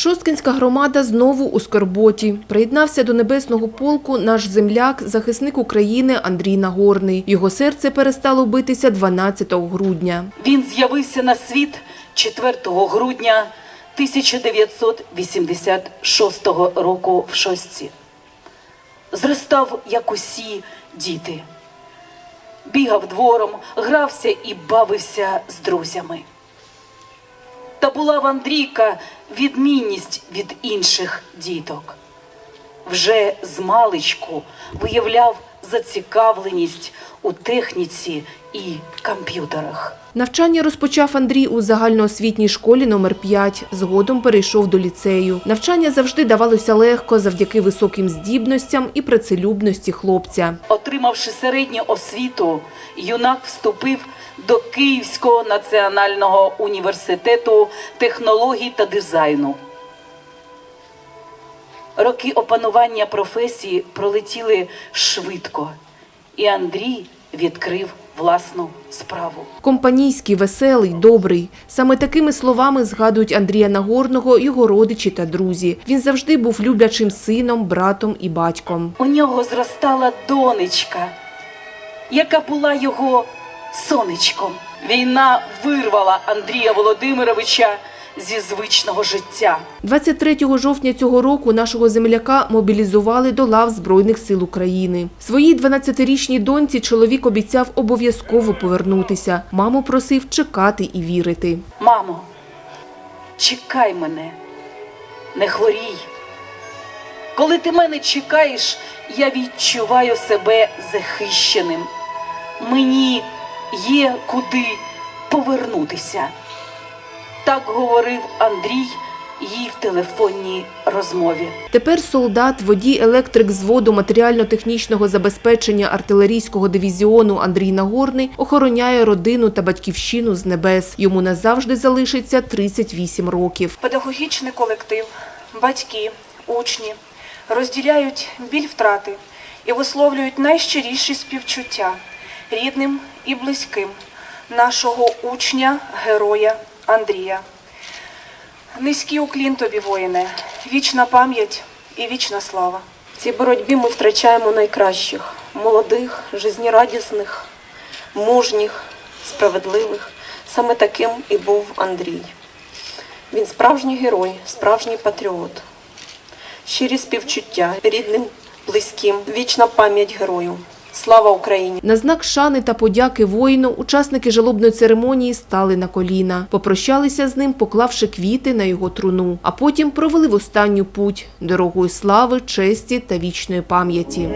Шосткинська громада знову у скорботі. Приєднався до небесного полку наш земляк, захисник України Андрій Нагорний. Його серце перестало битися 12 грудня. Він з'явився на світ 4 грудня 1986 року в Шостці. Зростав, як усі діти. Бігав двором, грався і бавився з друзями. Та була в Андрійка відмінність від інших діток. Вже з маличку виявляв зацікавленість у техніці і комп'ютерах. Навчання розпочав Андрій у загальноосвітній школі номер 5 Згодом перейшов до ліцею. Навчання завжди давалося легко завдяки високим здібностям і працелюбності хлопця. Отримавши середню освіту, юнак вступив до Київського національного університету технологій та дизайну. Роки опанування професії пролетіли швидко, і Андрій відкрив власну справу. Компанійський, веселий, добрий. Саме такими словами згадують Андрія Нагорного його родичі та друзі. Він завжди був люблячим сином, братом і батьком. У нього зростала донечка, яка була його сонечком. Війна вирвала Андрія Володимировича зі звичного життя. 23 жовтня цього року нашого земляка мобілізували до лав Збройних сил України. Своїй 12-річній доньці чоловік обіцяв обов'язково повернутися. Маму просив чекати і вірити. Мамо, чекай мене, не хворій. Коли ти мене чекаєш, я відчуваю себе захищеним. Мені є куди повернутися. Так говорив Андрій їй в телефонній розмові. Тепер солдат, водій електрик зводу матеріально-технічного забезпечення артилерійського дивізіону Андрій Нагорний охороняє родину та батьківщину з небес. Йому назавжди залишиться 38 років. Педагогічний колектив, батьки, учні розділяють біль втрати і висловлюють найщиріші співчуття рідним і близьким нашого учня, героя Андрія. Низький уклін тобі, воїне, вічна пам'ять і вічна слава. В цій боротьбі ми втрачаємо найкращих, молодих, жизнерадісних, мужніх, справедливих. Саме таким і був Андрій. Він справжній герой, справжній патріот. Щирі співчуття рідним, близьким, вічна пам'ять герою. Слава Україні! На знак шани та подяки воїну учасники жалобної церемонії стали на коліна. Попрощалися з ним, поклавши квіти на його труну, а потім провели в останню путь дорогою слави, честі та вічної пам'яті.